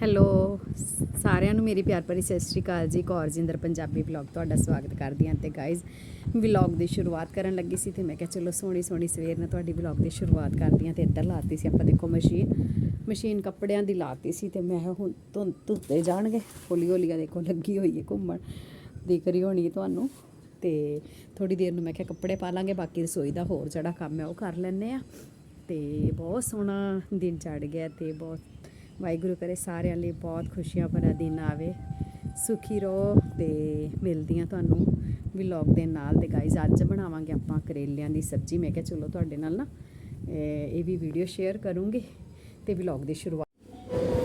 Hello ਸਾਰਿਆਂ ਨੂੰ ਮੇਰੀ ਪਿਆਰ ਭਰੀ ਸਤਿ ਸ਼੍ਰੀ ਅਕਾਲ ਜੀ। ਕੌਰਜਿੰਦਰ ਪੰਜਾਬੀ ਵਲੌਗ ਤੁਹਾਡਾ ਸਵਾਗਤ ਕਰਦੀ ਹਾਂ ਤੇ ਗਾਇਜ਼ ਵਲੌਗ ਦੀ ਸ਼ੁਰੂਆਤ ਕਰਨ ਲੱਗੀ ਸੀ ਤੇ ਮੈਂ ਕਿਹਾ ਚਲੋ ਸੋਹਣੀ ਸੋਹਣੀ ਸਵੇਰ ਨਾਲ ਤੁਹਾਡੀ ਵਲੌਗ ਦੀ ਸ਼ੁਰੂਆਤ ਕਰਦੀ ਹਾਂ ਤੇ ਇੱਧਰ ਲਾਤੀ ਸੀ। ਆਪਾਂ ਦੇਖੋ ਮਸ਼ੀਨ ਮਸ਼ੀਨ ਕੱਪੜਿਆਂ ਦੀ ਲਾਤੀ ਸੀ ਤੇ ਮੈਂ ਹੁਣ ਧੁੰ, ਧੁੱਤੇ ਜਾਣਗੇ। ਹੌਲੀ ਹੌਲੀ ਆ ਦੇਖੋ ਲੱਗੀ ਹੋਈ ਹੈ ਘੁੰਮਣ, ਦਿਖ ਰਹੀ ਹੋਣੀ ਤੁਹਾਨੂੰ। ਤੇ ਥੋੜੀ ਦੇਰ ਨੂੰ ਮੈਂ ਕਿਹਾ ਕੱਪੜੇ ਪਾ ਲਾਂਗੇ, ਬਾਕੀ ਰਸੋਈ ਦਾ ਹੋਰ ਜਿਹੜਾ ਕੰਮ ਹੈ ਉਹ ਕਰ ਲੈਣੇ ਆ ਤੇ ਬਹੁਤ ਸੋਹਣਾ ਦਿਨ ਚੜ ਗਿਆ ਤੇ ਬਹੁਤ ਵਾਹਿਗੁਰੂ ਕਰੇ ਸਾਰਿਆਂ ਲਈ ਬਹੁਤ ਖੁਸ਼ੀਆਂ ਭਰਾ ਦਿਨ ਆਵੇ। ਸੁਖੀ ਰਹੋ ਤੇ ਮਿਲਦੀਆਂ ਤੁਹਾਨੂੰ ਵਲੌਗ ਦੇ ਨਾਲ ਤੇ ਗਾਇਜ਼ ਅੱਜ ਬਣਾਵਾਂਗੇ ਆਪਾਂ ਕਰੇਲਿਆਂ ਦੀ ਸਬਜ਼ੀ। ਮੈਂ ਕਿਹਾ ਚਲੋ ਤੁਹਾਡੇ ਨਾਲ ਨਾ, ਇਹ ਵੀ ਵੀਡੀਓ ਸ਼ੇਅਰ ਕਰੂੰਗੀ ਤੇ ਵਲੌਗ ਦੀ ਸ਼ੁਰੂਆਤ।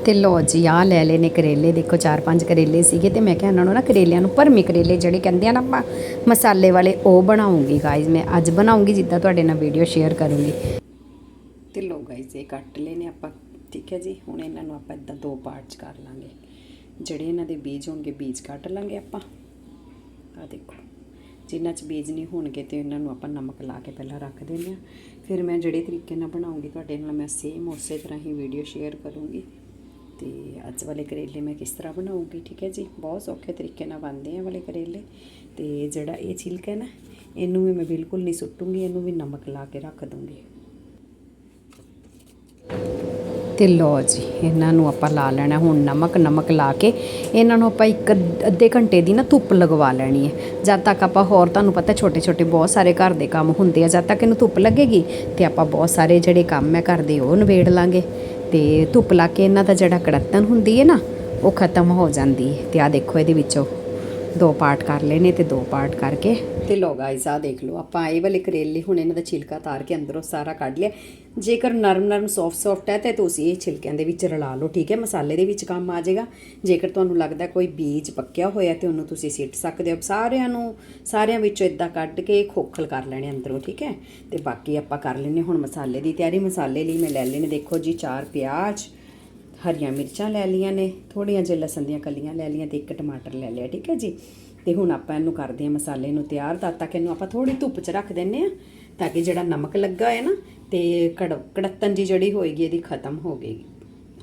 ਤੇ ਲੋ ਜੀ ਆ ਲੈ ਲੈ ਨੇ ਕਰੇਲੇ। ਦੇਖੋ, ਚਾਰ ਪੰਜ ਕਰੇਲੇ ਸੀਗੇ ਤੇ ਮੈਂ ਕਿਹਾ ਇਹਨਾਂ ਨੂੰ ਨਾ ਕਰੇਲਿਆਂ ਨੂੰ ਭਰਮੇ ਕਰੇਲੇ ਜਿਹੜੇ ਕਹਿੰਦੇ ਆ ਨਾ ਆਪਾਂ, ਮਸਾਲੇ ਵਾਲੇ, ਉਹ ਬਣਾਉਂਗੀ। ਗਾਇਜ਼ ਮੈਂ ਅੱਜ ਬਣਾਉਂਗੀ ਜਿੱਦਾਂ ਤੁਹਾਡੇ ਨਾਲ ਵੀਡੀਓ ਸ਼ੇਅਰ ਕਰੂੰਗੀ। ਤੇ ਲੋ ਗਾਇਜ਼ ਇਹ ਕੱਟ ਲਏ ਆਪਾਂ। ਠੀਕ ਹੈ ਜੀ, ਹੁਣ ਇਹਨਾਂ ਨੂੰ ਆਪਾਂ ਇਦਾਂ ਦੋ ਪਾਰਟ ਚ ਕਰ ਲਾਂਗੇ। ਜਿਹੜੇ ਇਹਨਾਂ ਦੇ ਬੀਜ ਹੋਣਗੇ, ਬੀਜ ਕੱਢ ਲਾਂਗੇ ਆਪਾਂ। ਆ ਦੇਖੋ, ਜਿੰਨਾ ਚ ਬੀਜ ਨਹੀਂ ਹੋਣਗੇ ਤੇ ਇਹਨਾਂ ਨੂੰ ਆਪਾਂ ਨਮਕ ਲਾ ਕੇ ਪਹਿਲਾਂ ਰੱਖ ਦਿੰਦੇ ਆ ਫਿਰ ਮੈਂ ਜਿਹੜੇ ਤਰੀਕੇ ਨਾਲ ਬਣਾਉਂਗੀ, ਤੁਹਾਡੇ ਨਾਲ ਮੈਂ ਸੇਮ ਉਸੇ ਤਰ੍ਹਾਂ ਹੀ ਵੀਡੀਓ ਸ਼ੇਅਰ ਕਰੂੰਗੀ। ਤੇ ਅੱਜ ਵਾਲੇ ਕਰੇਲੇ ਮੈਂ ਕਿਸ ਤਰ੍ਹਾਂ ਬਣਾਉਂਗੀ ਠੀਕ ਹੈ ਜੀ? ਬਹੁਤ ਸੌਖੇ ਤਰੀਕੇ ਨਾਲ ਬਣਦੇ ਆ ਵਾਲੇ ਕਰੇਲੇ। ਤੇ ਜਿਹੜਾ ਇਹ ਛਿਲਕਾ ਹੈ ਨਾ, ਇਹਨੂੰ ਵੀ ਮੈਂ ਬਿਲਕੁਲ ਨਹੀਂ ਸੁੱਟੂੰਗੀ, ਇਹਨੂੰ ਵੀ ਨਮਕ ਲਾ ਕੇ ਰੱਖ ਦੂੰਗੀ। ਤੇ ਲਓ ਜੀ, ਇਹਨਾਂ ਨੂੰ ਆਪਾਂ ਲਾ ਲੈਣਾ, ਹੁਣ ਨਮਕ ਨਮਕ ਲਾ ਕੇ ਇਹਨਾਂ ਨੂੰ ਆਪਾਂ ਇੱਕ ਅੱਧੇ ਘੰਟੇ ਦੀ ਨਾ ਧੁੱਪ ਲਗਵਾ ਲੈਣੀ ਹੈ। ਜਦ ਤੱਕ ਆਪਾਂ ਹੋਰ, ਤੁਹਾਨੂੰ ਪਤਾ ਛੋਟੇ ਛੋਟੇ ਬਹੁਤ ਸਾਰੇ ਘਰ ਦੇ ਕੰਮ ਹੁੰਦੇ ਆ, ਜਦ ਤੱਕ ਇਹਨੂੰ ਧੁੱਪ ਲੱਗੇਗੀ ਤੇ ਆਪਾਂ ਬਹੁਤ ਸਾਰੇ ਜਿਹੜੇ ਕੰਮ ਹੈ ਘਰ ਦੇ ਉਹ ਨਵੇੜ ਲਾਂਗੇ। ਤੇ ਧੁੱਪ ਲਾ ਕੇ ਇਹਨਾਂ ਦਾ ਜਿਹੜਾ ਕੜਤਨ ਹੁੰਦੀ ਹੈ ਨਾ, ਉਹ ਖਤਮ ਹੋ ਜਾਂਦੀ ਹੈ। ਤੇ ਆ ਦੇਖੋ ਇਹਦੇ ਵਿੱਚੋਂ। ਦੋ ਪਾਰਟ ਕਰ ਲਏ ਨੇ ਤੇ ਦੋ ਪਾਰਟ ਕਰਕੇ। ਤੇ ਲੋ ਗਾਇਸ ਆ ਦੇਖ ਲਓ, ਆਪਾਂ ਇਹ ਵਾਲੇ ਕਰੇਲੇ ਹੁਣ ਇਹਨਾਂ ਦਾ ਛਿਲਕਾ ਤਾਰ ਕੇ ਅੰਦਰੋਂ ਸਾਰਾ ਕੱਢ ਲਿਆ। ਜੇਕਰ ਨਰਮ ਨਰਮ ਸੌਫਟ ਸੌਫਟ ਹੈ, ਤੇ ਤੁਸੀਂ ਇਹ ਛਿਲਕਿਆਂ ਦੇ ਵਿੱਚ ਰਲਾ ਲਓ, ਠੀਕ ਹੈ? ਮਸਾਲੇ ਦੇ ਵਿੱਚ ਕੰਮ ਆ ਜਾਏਗਾ। ਜੇਕਰ ਤੁਹਾਨੂੰ ਲੱਗਦਾ ਕੋਈ ਬੀਜ ਪੱਕਿਆ ਹੋਇਆ ਤੇ ਉਹਨੂੰ ਤੁਸੀਂ ਸਿੱਟ ਸਕਦੇ ਹੋ। ਸਾਰਿਆਂ ਨੂੰ, ਸਾਰਿਆਂ ਵਿੱਚੋਂ ਇਦਾਂ ਕੱਢ ਕੇ ਖੋਖਲ ਕਰ ਲੈਣੇ ਅੰਦਰੋਂ, ਠੀਕ ਹੈ? ਤੇ ਬਾਕੀ ਆਪਾਂ ਕਰ ਲੈਨੇ ਹੁਣ ਮਸਾਲੇ ਦੀ ਤਿਆਰੀ। ਮਸਾਲੇ ਲਈ ਮੈਂ ਲੈ ਲੈਨੇ ਦੇਖੋ ਜੀ, ਚਾਰ ਪਿਆਜ਼ ਹਰੀਆਂ ਮਿਰਚਾਂ ਲੈ ਲਈਆਂ ਨੇ ਥੋੜੀਆਂ ਜਿਹਾ ਲਸਣ ਦੀਆਂ ਕਲੀਆਂ ਲੈ ਲਈਆਂ ਤੇ ਇੱਕ ਟਮਾਟਰ ਲੈ ਲਿਆ ਠੀਕ ਹੈ ਜੀ? ਤੇ ਹੁਣ ਆਪਾਂ ਇਹਨੂੰ ਕਰਦੇ ਹਾਂ ਮਸਾਲੇ ਨੂੰ ਤਿਆਰ ਤਦ ਤੱਕ ਇਹਨੂੰ ਆਪਾਂ ਥੋੜੀ ਧੁੱਪ 'ਚ ਰੱਖ ਦਿੰਨੇ ਆ ਤਾਂ ਕਿ ਜਿਹੜਾ ਨਮਕ ਲੱਗਾ ਹੈ ਨਾ ਤੇ ਕੜ ਕੜਤਨ ਜੀ ਜਿਹੜੀ ਹੋਏਗੀ ਇਹਦੀ ਖਤਮ ਹੋ ਗਈ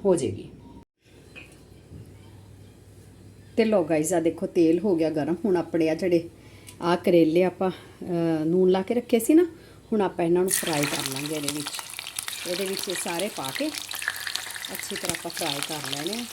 ਹੋ ਜੇਗੀ। ਤੇ ਲੋ ਗਾਇਜ਼ ਆ ਦੇਖੋ ਤੇਲ ਹੋ ਗਿਆ ਗਰਮ ਹੁਣ ਆਪਣੇ ਆ ਜਿਹੜੇ ਆ ਕਰੇਲੇ ਆਪਾਂ ਅਹ, ਨੂਨ ਲਾ ਕੇ ਰੱਖੇ ਸੀ ਨਾ ਹੁਣ ਆਪਾਂ ਇਹਨਾਂ ਨੂੰ ਫਰਾਈ ਕਰ ਲਾਂਗੇ ਇਹਦੇ ਵਿੱਚ। ਇਹਦੇ ਵਿੱਚ ਸਾਰੇ ਪਾ ਕੇ ਅੱਛੀ ਤਰ੍ਹਾਂ ਆਪਾਂ ਫਰਾਈ ਕਰ ਲੈਣੇ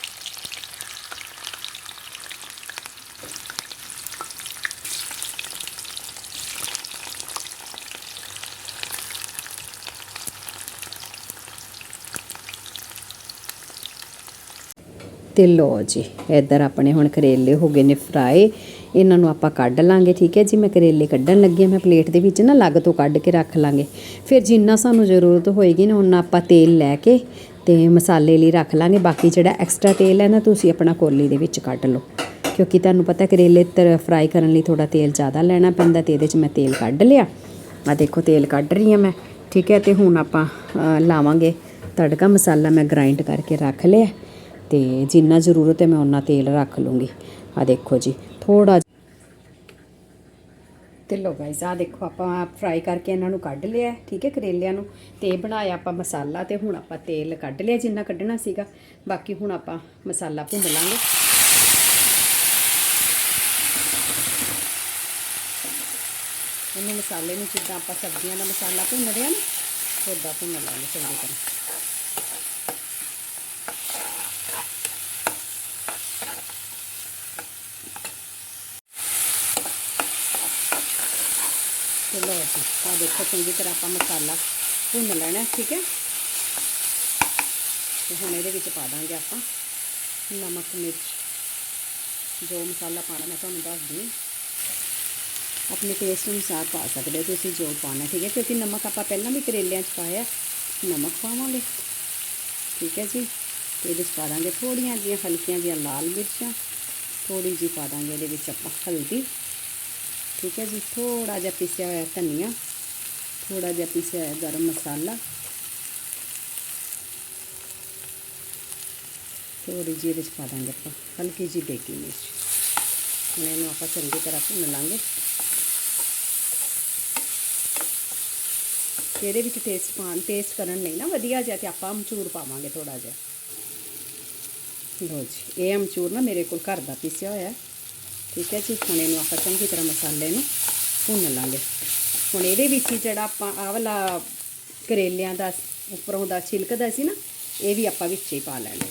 ਤੇ ਲੋ ਜੀ, ਇੱਧਰ ਆਪਣੇ ਹੁਣ ਕਰੇਲੇ ਹੋ ਗਏ ਨੇ ਫਰਾਈ ਇਹਨਾਂ ਨੂੰ ਆਪਾਂ ਕੱਢ ਲਾਂਗੇ, ਠੀਕ ਹੈ ਜੀ? ਮੈਂ ਕਰੇਲੇ ਕੱਢਣ ਲੱਗੀ ਹਾਂ, ਮੈਂ ਪਲੇਟ ਦੇ ਵਿੱਚ ਨਾ ਲੱਗ ਤੋਂ ਕੱਢ ਕੇ ਰੱਖ ਲਾਂਗੇ। ਫਿਰ ਜਿੰਨਾ ਸਾਨੂੰ ਜ਼ਰੂਰਤ ਹੋਏਗੀ ਨਾ ਉਹਨਾਂ ਆਪਾਂ ਤੇਲ ਲੈ ਕੇ ਤੇ ਮਸਾਲੇ ਲਈ ਰੱਖ ਲਾਂਗੇ। ਬਾਕੀ ਜਿਹੜਾ ਐਕਸਟਰਾ ਤੇਲ ਹੈ ਨਾ, ਤੁਸੀਂ ਆਪਣਾ ਕੋਲੀ ਦੇ ਵਿੱਚ ਕੱਢ ਲਓ। ਕਿਉਂਕਿ ਤੁਹਾਨੂੰ ਪਤਾ ਕਰੇਲੇ ਤਰ ਫਰਾਈ ਕਰਨ ਲਈ ਥੋੜਾ ਤੇਲ ਜ਼ਿਆਦਾ ਲੈਣਾ ਪੈਂਦਾ ਤੇ ਇਹਦੇ 'ਚ ਮੈਂ ਤੇਲ ਕੱਢ ਲਿਆ। ਆ ਦੇਖੋ, ਤੇਲ ਕੱਢ ਰਹੀ ਹਾਂ ਮੈਂ। ਠੀਕ ਹੈ, ਤੇ ਹੁਣ ਆਪਾਂ ਲਾਵਾਂਗੇ ਤੜਕਾ ਮਸਾਲਾ। ਮੈਂ ਗ੍ਰਾਈਂਡ ਕਰਕੇ ਰੱਖ ਲਿਆ। ਤੇ ਜਿੰਨਾ ਜ਼ਰੂਰਤ ਹੈ, ਮੈਂ ਉਨਾ ਤੇਲ ਰੱਖ ਲੂੰਗੀ। ਆ ਦੇਖੋ ਜੀ ਥੋੜਾ ਤੇ ਲੋ ਗਾਇਸ ਆ ਦੇਖੋ ਆਪਾਂ ਫਰਾਈ ਕਰਕੇ ਇਹਨਾਂ ਨੂੰ ਕੱਢ ਲਿਆ, ਠੀਕ ਹੈ, ਕਰੇਲਿਆਂ ਨੂੰ। ਤੇ ਇਹ ਬਣਾਇਆ ਆਪਾਂ ਮਸਾਲਾ ਤੇ ਹੁਣ ਆਪਾਂ ਤੇਲ ਕੱਢ ਲਿਆ ਜਿੰਨਾ ਕੱਢਣਾ ਸੀਗਾ। ਬਾਕੀ ਹੁਣ ਆਪਾਂ ਮਸਾਲਾ ਭੁੰਨ ਲਾਂਗੇ। ਇਹਨੂੰ ਮਸਾਲੇ ਨੂੰ ਜਿੱਦਾਂ ਆਪਾਂ ਸਬਜ਼ੀਆਂ ਦਾ ਮਸਾਲਾ ਭੁੰਨਦੇ ਆ ਨਾ ਉੱਦਾਂ ਭੁੰਨ ਲਾਂਗੇ ਚੰਗੀ ਤਰ੍ਹਾਂ। ਤੇ ਲਓ ਜੀ ਆ ਦੇਖੋ ਚੰਗੀ ਤਰ੍ਹਾਂ ਆਪਾਂ ਮਸਾਲਾ ਭੁੰਨ ਲੈਣਾ, ਠੀਕ ਹੈ? ਤੇ ਹੁਣ ਇਹਦੇ ਵਿੱਚ ਪਾ ਦਾਂਗੇ ਆਪਾਂ ਨਮਕ, ਮਿਰਚ, ਜੋ ਮਸਾਲਾ ਪਾਣਾ ਮੈਂ ਤੁਹਾਨੂੰ ਦੱਸ ਦੂੰ ਆਪਣੇ ਟੇਸਟ ਅਨੁਸਾਰ ਪਾ ਸਕਦੇ ਹੋ ਤੁਸੀਂ ਜੋ ਪਾਣਾ ਠੀਕ ਹੈ? ਕਿਉਂਕਿ ਨਮਕ ਆਪਾਂ ਪਹਿਲਾਂ ਵੀ ਕਰੇਲਿਆਂ 'ਚ ਪਾਇਆ, ਨਮਕ ਪਾਵਾਂਗੇ, ਠੀਕ ਹੈ ਜੀ? ਤੇ ਇਹਦੇ 'ਚ ਪਾ ਦਾਂਗੇ ਥੋੜੀਆਂ ਜਿਹੀਆਂ ਹਲਕੀਆਂ ਜਿਹੀਆਂ ਲਾਲ ਮਿਰਚਾਂ ਥੋੜੀ ਜਿਹੀ ਪਾ ਦਾਂਗੇ ਇਹਦੇ ਵਿੱਚ ਆਪਾਂ ਹਲਦੀ। ਠੀਕ ਹੈ ਜੀ ਥੋੜਾ ਜਿਹਾ ਪੀਸਿਆ ਹੋਇਆ ਧਨੀਆ ਥੋੜਾ ਜਿਹਾ ਪੀਸਿਆ ਹੋਇਆ ਗਰਮ ਮਸਾਲਾ ਥੋੜੀ ਜਿਹੀ ਇਹਦੇ 'ਚ ਪਾ ਦਾਂਗੇ ਆਪਾਂ ਹਲਕੀ ਜਿਹੀ ਦੇਗੀ ਮਿਰਚ ਹੁਣ ਇਹਨੂੰ ਆਪਾਂ ਚੰਗੀ ਤਰ੍ਹਾਂ ਭੁੰਨ ਲਾਂਗੇ ਤੇ ਇਹਦੇ ਵਿੱਚ ਟੇਸਟ ਪਾਣ ਟੇਸਟ ਕਰਨ ਲਈ ਨਾ ਵਧੀਆ ਜਿਹਾ ਤੇ ਆਪਾਂ ਅਮਚੂਰ ਪਾਵਾਂਗੇ ਥੋੜਾ ਜਿਹਾ ਲੋ ਜੀ ਇਹ ਅਮਚੂਰ ਨਾ ਮੇਰੇ ਕੋਲ ਘਰ ਦਾ ਪੀਸਿਆ ਹੋਇਆ ਹੈ। ਠੀਕ ਹੈ ਜੀ, ਹੁਣ ਇਹਨੂੰ ਆਪਾਂ ਚੰਗੀ ਤਰ੍ਹਾਂ ਮਸਾਲੇ ਨੂੰ ਭੁੰਨ ਲਾਂਗੇ। ਹੁਣ ਇਹਦੇ ਵਿੱਚ ਹੀ ਜਿਹੜਾ ਆਪਾਂ ਆਹ ਵਾਲਾ ਕਰੇਲਿਆਂ ਦਾ ਉੱਪਰੋਂ ਦਾ ਛਿਲਕਦਾ ਸੀ ਨਾ, ਇਹ ਵੀ ਆਪਾਂ ਵਿੱਚ ਹੀ ਪਾ ਲੈਣਾ।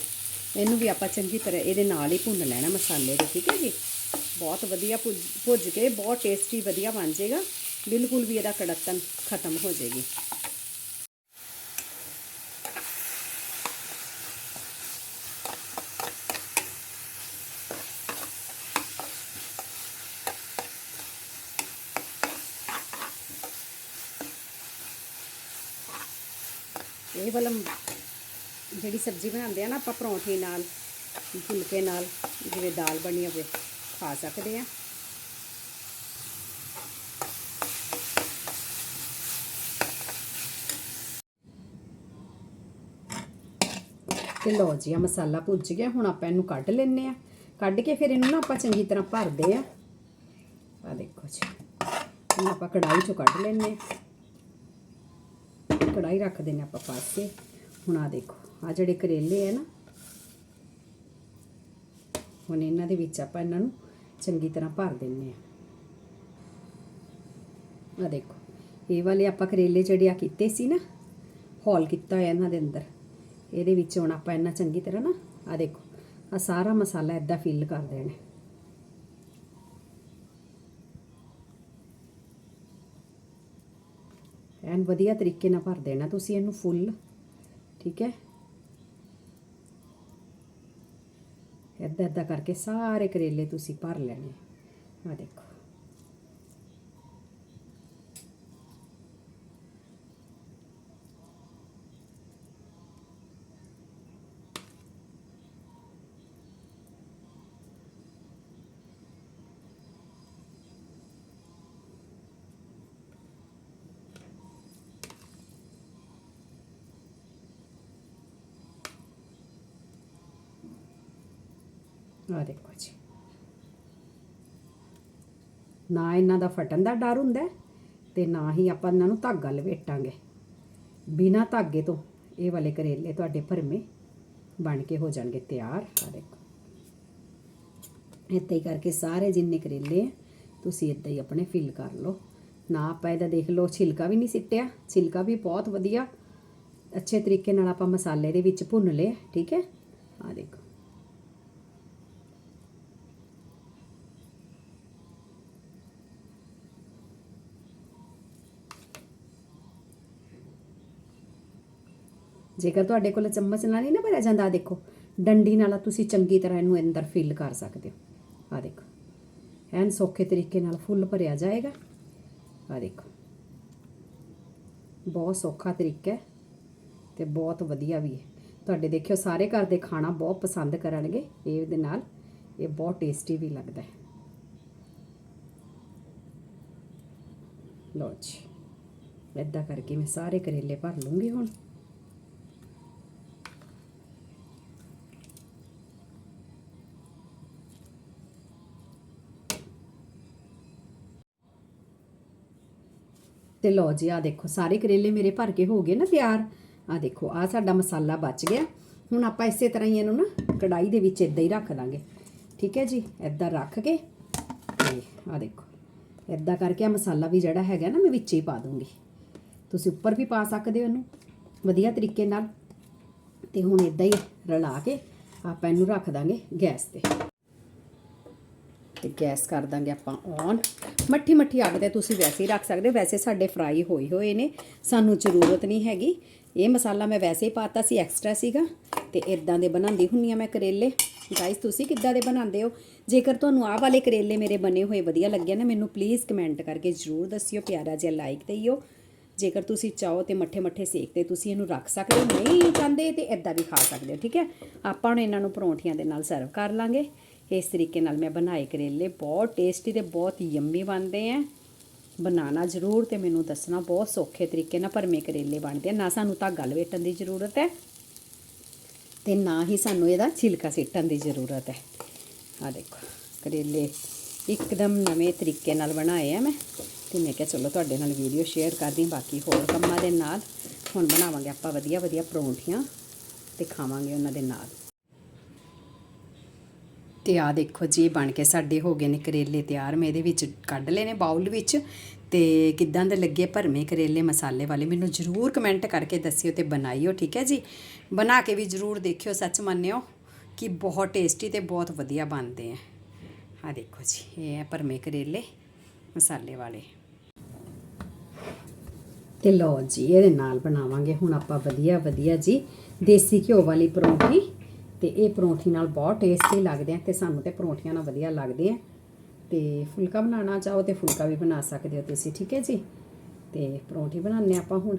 ਇਹਨੂੰ ਵੀ ਆਪਾਂ ਚੰਗੀ ਤਰ੍ਹਾਂ ਇਹਦੇ ਨਾਲ ਹੀ ਭੁੰਨ ਲੈਣਾ ਮਸਾਲੇ ਦੇ, ਠੀਕ ਹੈ ਜੀ। ਬਹੁਤ ਵਧੀਆ ਭੁੱਜ ਭੁੱਜ ਕੇ, ਬਹੁਤ ਟੇਸਟੀ ਵਧੀਆ ਬਣ ਜਾਏਗਾ। ਬਿਲਕੁਲ ਵੀ ਇਹਦਾ ਕੜਕਤਨ ਖਤਮ ਹੋ ਜਾਏਗੀ। ਇਹ ਵਾਲਾ ਜਿਹੜੀ ਸਬਜ਼ੀ ਬਣਾਉਂਦੇ ਆ ਨਾ ਆਪਾਂ ਪਰੌਂਠੇ ਨਾਲ, ਫੁਲਕੇ ਨਾਲ, ਜਿਵੇਂ ਦਾਲ ਬਣੀ ਹੋਵੇ, ਖਾ ਸਕਦੇ ਆ। ਤੇ ਲਓ ਜੀ ਆ ਮਸਾਲਾ ਭੁੱਜ ਗਿਆ, ਹੁਣ ਆਪਾਂ ਇਹਨੂੰ ਕੱਢ ਲੈਨੇ ਆ। ਕੱਢ ਕੇ ਫਿਰ ਇਹਨੂੰ ਨਾ ਆਪਾਂ ਚੰਗੀ ਤਰ੍ਹਾਂ ਭਰਦੇ ਆ। ਆ ਦੇਖੋ ਜੀ ਹੁਣ ਆਪਾਂ ਕੜਾਈ ਚੋਂ ਕੱਢ ਲੈਨੇ ਆ। ਕੜਾਈ ਰੱਖ ਦਿੰਨੇ ਆਪਾਂ ਪਾਸੇ। ਹੁਣ ਆ ਦੇਖੋ ਆ ਜਿਹੜੇ ਕਰੇਲੇ ਆ ਨਾ, ਹੁਣ ਇਹਨਾਂ ਦੇ ਵਿੱਚ ਆਪਾਂ ਇਹਨਾਂ ਨੂੰ ਚੰਗੀ ਤਰ੍ਹਾਂ ਭਰ ਦਿੰਨੇ ਆ ਆ ਦੇਖੋ, ਇਹ ਵਾਲੇ ਆਪਾਂ ਕਰੇਲੇ ਜਿਹੜੇ ਆ ਕੀਤੇ ਸੀ ਨਾ, ਹੌਲ ਕੀਤਾ ਹੋਇਆ ਇਹਨਾਂ ਦੇ ਅੰਦਰ, ਇਹਦੇ ਵਿੱਚ ਹੁਣ ਆਪਾਂ ਇਹਨਾਂ ਚੰਗੀ ਤਰ੍ਹਾਂ ਨਾ ਆ ਦੇਖੋ ਆ ਸਾਰਾ ਮਸਾਲਾ ਇਦਾਂ ਫਿਲ ਕਰ ਦੇਣਾ। ਐਨ ਵਧੀਆ ਤਰੀਕੇ ਨਾਲ ਭਰ ਦੇਣਾ। ਤੁਸੀਂ ਇਹਨੂੰ ਫੁੱਲ, ਠੀਕ ਹੈ? ਇੱਦਾਂ ਇੱਦਾਂ ਕਰਕੇ ਸਾਰੇ ਕਰੇਲੇ ਤੁਸੀਂ ਭਰ ਲੈਣੇ। ਆ ਦੇਖੋ। ਆ ਦੇਖੋ ਜੀ। ਨਾ ਇਹਨਾਂ ਦਾ ਫਟਣ ਦਾ ਡਰ ਹੁੰਦਾ ਹੈ ਤੇ ਨਾ ਹੀ ਆਪਾਂ ਇਹਨਾਂ ਨੂੰ ਧਾਗਾ ਲਵੇਟਾਂਗੇ ਬਿਨਾ ਧਾਗੇ ਤੋਂ ਇਹ ਵਾਲੇ ਕਰੇਲੇ ਤੁਹਾਡੇ ਭਰਮੇ ਬਣ ਕੇ ਹੋ ਜਾਣਗੇ ਤਿਆਰ। ਆ ਦੇਖੋ। ਇੱਦਾਂ ਹੀ ਕਰਕੇ ਸਾਰੇ ਜਿੰਨੇ ਕਰੇਲੇ ਆ, ਤੁਸੀਂ ਇੱਦਾਂ ਹੀ ਆਪਣੇ ਫਿਲ ਕਰ ਲਓ। ਨਾ ਆਪਾਂ ਇਹਦਾ ਦੇਖ ਲਓ, ਛਿਲਕਾ ਵੀ ਨਹੀਂ ਸਿੱਟਿਆ। ਛਿਲਕਾ ਵੀ ਬਹੁਤ ਵਧੀਆ। ਅੱਛੇ ਤਰੀਕੇ ਨਾਲ ਆਪਾਂ ਮਸਾਲੇ ਦੇ ਵਿੱਚ ਭੁੰਨ ਲਏ, ਠੀਕ ਹੈ? ਆ ਦੇਖੋ। ਜੇਕਰ ਤੁਹਾਡੇ ਕੋਲ ਚਮਚ ਨਾਲ ਨਹੀਂ ਨਾ ਭਰਿਆ ਜਾਂਦਾ ਦੇਖੋ। ਡੰਡੀ ਨਾਲ ਤੁਸੀਂ ਚੰਗੀ ਤਰ੍ਹਾਂ ਇਹਨੂੰ ਅੰਦਰ ਫਿਲ ਕਰ ਸਕਦੇ ਹੋ। ਆ ਦੇਖੋ। ਐਨ ਸੌਖੇ ਤਰੀਕੇ ਨਾਲ ਫੁੱਲ ਭਰਿਆ ਜਾਏਗਾ। ਆ ਦੇਖੋ। ਬਹੁਤ ਸੌਖਾ ਤਰੀਕਾ ਹੈ ਤੇ ਬਹੁਤ ਵਧੀਆ ਵੀ ਹੈ। ਤੁਹਾਡੇ ਦੇਖਿਓ, ਸਾਰੇ ਘਰ ਦੇ ਖਾਣਾ ਬਹੁਤ ਪਸੰਦ ਕਰਨਗੇ। ਇਹਦੇ ਨਾਲ ਇਹ ਬਹੁਤ ਟੇਸਟੀ ਵੀ ਲੱਗਦਾ ਹੈ। ਲਓ ਜੀ। ਇੱਦਾਂ ਕਰਕੇ ਮੈਂ ਸਾਰੇ ਕਰੇਲੇ ਭਰ ਲੂੰਗੀ ਹੁਣ। ਤੇ ਲਓ ਜੀ ਆ ਦੇਖੋ, ਸਾਰੇ ਕਰੇਲੇ ਮੇਰੇ ਭਰ ਕੇ ਹੋ ਗਏ ਨਾ ਤਿਆਰ। ਆ ਦੇਖੋ ਆ ਸਾਡਾ ਮਸਾਲਾ ਬਚ ਗਿਆ। ਹੁਣ ਆਪਾਂ ਇਸੇ ਤਰ੍ਹਾਂ ਹੀ ਇਹਨੂੰ ਨਾ ਕੜਾਈ ਦੇ ਵਿੱਚ ਇਦਾਂ ਹੀ ਰੱਖ ਦਾਂਗੇ। ਠੀਕ ਹੈ ਜੀ ਇਦਾਂ ਰੱਖ ਕੇ ਤੇ ਆ ਦੇਖੋ ਇਦਾਂ ਕਰਕੇ ਆ ਮਸਾਲਾ ਵੀ ਜਿਹੜਾ ਹੈਗਾ ਨਾ ਮੈਂ ਵਿੱਚ ਹੀ ਪਾ ਦੂੰਗੀ। ਤੁਸੀਂ ਉੱਪਰ ਵੀ ਪਾ ਸਕਦੇ ਹੋ ਇਹਨੂੰ, ਵਧੀਆ ਤਰੀਕੇ ਨਾਲ। ਤੇ ਹੁਣ ਇਦਾਂ ਹੀ ਰਲਾ ਕੇ ਆਪਾਂ ਇਹਨੂੰ ਰੱਖ ਦਾਂਗੇ ਗੈਸ ਤੇ। ਤੇ ਗੈਸ ਕਰ ਦਾਂਗੇ ਆਪਾਂ ਔਨ ਮੱਠੀ ਮੱਠੀ ਅੱਗ ਤੇ ਤੁਸੀਂ ਵੈਸੇ ਹੀ ਰੱਖ ਸਕਦੇ ਹੋ। ਵੈਸੇ ਸਾਡੇ ਫਰਾਈ ਹੋਏ ਹੋਏ ਨੇ। ਸਾਨੂੰ ਜ਼ਰੂਰਤ ਨਹੀਂ ਹੈਗੀ। ਇਹ ਮਸਾਲਾ ਮੈਂ ਵੈਸੇ ਹੀ ਪਾਤਾ ਸੀ ਐਕਸਟਰਾ ਸੀਗਾ। ਤੇ ਇਦਾਂ ਦੇ ਬਣਾਉਂਦੀ ਹੁੰਨੀ ਆ ਮੈਂ ਕਰੇਲੇ। ਗਾਇਸ ਤੁਸੀਂ ਕਿੱਦਾਂ ਦੇ ਬਣਾਉਂਦੇ ਹੋ? ਜੇਕਰ ਤੁਹਾਨੂੰ ਆਹ ਵਾਲੇ ਕਰੇਲੇ ਮੇਰੇ ਬਣੇ ਹੋਏ ਵਧੀਆ ਲੱਗੇ ਨਾ, ਮੈਨੂੰ ਪਲੀਜ਼ ਕਮੈਂਟ ਕਰਕੇ ਜ਼ਰੂਰ ਦੱਸਿਓ, ਪਿਆਰਾ ਜਿਹਾ ਲਾਈਕ ਦਈਓ। ਜੇਕਰ ਤੁਸੀਂ ਚਾਹੋ ਤੇ ਮੱਠੇ ਮੱਠੇ ਸੇਕ ਤੇ ਤੁਸੀਂ ਇਹਨੂੰ ਰੱਖ ਸਕਦੇ ਹੋ। ਨਹੀਂ ਚਾਹੁੰਦੇ ਤੇ ਇਦਾਂ ਵੀ ਖਾ ਸਕਦੇ ਹੋ, ਠੀਕ ਹੈ? ਆਪਾਂ ਹੁਣ ਇਹਨਾਂ ਨੂੰ ਪਰੌਂਠੀਆਂ ਦੇ ਨਾਲ ਸਰਵ ਕਰ ਲਾਂਗੇ। ਇਸ ਤਰੀਕੇ ਨਾਲ ਮੈਂ ਬਣਾਏ ਕਰੇਲੇ ਬਹੁਤ ਟੇਸਟੀ ਤੇ ਬਹੁਤ ਯੰਮੀ ਬਣਦੇ ਆ। ਬਣਾਉਣਾ ਜ਼ਰੂਰ ਤੇ ਮੈਨੂੰ ਦੱਸਣਾ ਬਹੁਤ ਸੌਖੇ ਤਰੀਕੇ ਨਾਲ ਭਰਮੇ ਕਰੇਲੇ ਬਣਦੇ ਆ। ਨਾ ਸਾਨੂੰ ਧਾਗਾ ਲਵੇਟਣ ਦੀ ਜ਼ਰੂਰਤ ਹੈ ਤੇ ਨਾ ਹੀ ਸਾਨੂੰ ਇਹਦਾ ਛਿਲਕਾ ਸਿੱਟਣ ਦੀ ਜ਼ਰੂਰਤ ਹੈ। ਆ ਦੇਖੋ, ਕਰੇਲੇ ਇੱਕਦਮ ਨਵੇਂ ਤਰੀਕੇ ਨਾਲ ਬਣਾਏ ਆ ਮੈਂ ਤੇ ਮੈਂ ਕਿਹਾ ਚਲੋ ਤੁਹਾਡੇ ਨਾਲ ਵੀਡੀਓ ਸ਼ੇਅਰ ਕਰਦੀ ਬਾਕੀ ਹੋਰ ਕੰਮਾਂ ਦੇ ਨਾਲ ਹੁਣ ਬਣਾਵਾਂਗੇ ਆਪਾਂ ਵਧੀਆ ਵਧੀਆ ਪਰੌਂਠੀਆਂ ਤੇ ਖਾਵਾਂਗੇ ਉਹਨਾਂ ਦੇ ਨਾਲ। ਤੇ ਆ ਦੇਖੋ ਜੀ ਬਣ ਕੇ ਸਾਡੇ ਹੋ ਗਏ ਨੇ ਕਰੇਲੇ ਤਿਆਰ। ਮੈਂ ਇਹਦੇ ਵਿੱਚ ਕੱਢ ਲਏ ਨੇ ਬਾਉਲ ਵਿੱਚ ਤੇ ਕਿੱਦਾਂ ਦੇ ਲੱਗੇ ਭਰਮੇ ਕਰੇਲੇ ਮਸਾਲੇ ਵਾਲੇ, ਮੈਨੂੰ ਜਰੂਰ ਕਮੈਂਟ ਕਰਕੇ ਦੱਸਿਓ ਤੇ ਬਣਾਈਓ, ਠੀਕ ਹੈ ਜੀ? ਬਣਾ ਕੇ ਵੀ ਜਰੂਰ ਦੇਖਿਓ, ਸੱਚ ਮੰਨਿਓ ਕਿ ਬਹੁਤ ਟੇਸਟੀ ਤੇ ਬਹੁਤ ਵਧੀਆ ਬਣਦੇ ਆ। ਆ ਦੇਖੋ ਜੀ, ਇਹ ਹੈ ਭਰਮੇ ਕਰੇਲੇ ਮਸਾਲੇ ਵਾਲੇ। ਤੇ ਲਓ ਜੀ, ਇਹਦੇ ਨਾਲ ਬਣਾਵਾਂਗੇ ਹੁਣ ਆਪਾਂ ਵਧੀਆ ਵਧੀਆ ਜੀ ਦੇਸੀ ਘਿਓ ਵਾਲੀ ਪਰੌਂਠੀ। ਤੇ ਇਹ ਪਰੌਂਠੀ ਨਾਲ ਬਹੁਤ ਟੇਸਟੀ ਲੱਗਦੇ ਆ ਤੇ ਸਾਨੂੰ ਤੇ ਪਰੌਂਠੀਆਂ ਨਾਲ ਵਧੀਆ ਲੱਗਦੇ ਆ। ਤੇ ਫੁਲਕਾ ਬਣਾਉਣਾ ਚਾਹੋ ਤੇ ਫੁਲਕਾ ਵੀ ਬਣਾ ਸਕਦੇ ਹੋ ਤੁਸੀਂ, ਠੀਕ ਹੈ ਜੀ? ਤੇ ਪਰੌਂਠੀ ਬਣਾਉਂਦੇ ਆਪਾਂ ਹੁਣ।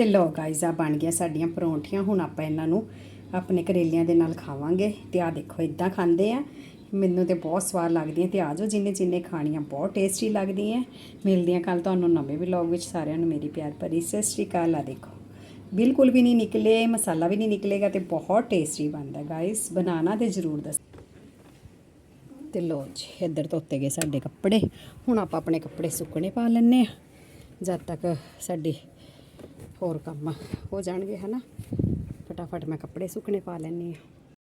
ਤੇ ਲੋ ਗਾਇਜ਼ ਆ ਬਣ ਗਿਆ ਸਾਡੀਆਂ ਪਰੌਂਠੀਆਂ। ਹੁਣ ਆਪਾਂ ਇਹਨਾਂ ਨੂੰ ਆਪਣੇ ਕਰੇਲਿਆਂ ਦੇ ਨਾਲ ਖਾਵਾਂਗੇ। ਤੇ ਆ ਦੇਖੋ ਇਦਾਂ ਖਾਂਦੇ ਆ। ਮੈਨੂੰ ਤੇ ਬਹੁਤ ਸਵਾਦ ਲੱਗਦੀਆਂ ਤੇ ਆਜੋ ਜਿੰਨੇ ਜਿੰਨੇ ਖਾਣੀਆਂ, ਬਹੁਤ ਟੇਸਟੀ ਲੱਗਦੀਆਂ। ਮਿਲਦੀਆਂ ਕੱਲ ਤੁਹਾਨੂੰ ਨਵੇਂ ਵਲੌਗ ਵਿੱਚ ਸਾਰਿਆਂ ਨੂੰ। ਮੇਰੀ ਪਿਆਰ ਭਰੀ ਸਤਿ ਸ਼੍ਰੀ ਅਕਾਲ। ਆ ਦੇਖੋ, ਬਿਲਕੁਲ ਵੀ ਨਹੀਂ ਨਿਕਲੇ, ਮਸਾਲਾ ਵੀ ਨਹੀਂ ਨਿਕਲੇਗਾ ਤੇ ਬਹੁਤ ਟੇਸਟੀ ਬਣਦਾ ਗਾਇਸ ਬਣਾਣਾ ਤੇ ਜ਼ਰੂਰ ਦੱਸ। ਤੇ ਲੋ ਜੀ, ਇੱਧਰ ਧੋਤੇ ਗਏ ਸਾਡੇ ਕੱਪੜੇ। ਹੁਣ ਆਪਾਂ ਆਪਣੇ ਕੱਪੜੇ ਸੁੱਕਣੇ ਪਾ ਲੈਣੇ ਆ। ਜਦ ਤੱਕ ਸਾਡੀ ਹੋਰ ਕੰਮ ਹੋ ਜਾਣਗੇ ਹਨਾ? ਫਟਾਫਟ ਮੈਂ ਕੱਪੜੇ ਸੁੱਕਣੇ ਪਾ ਲੈਣੀ ਆ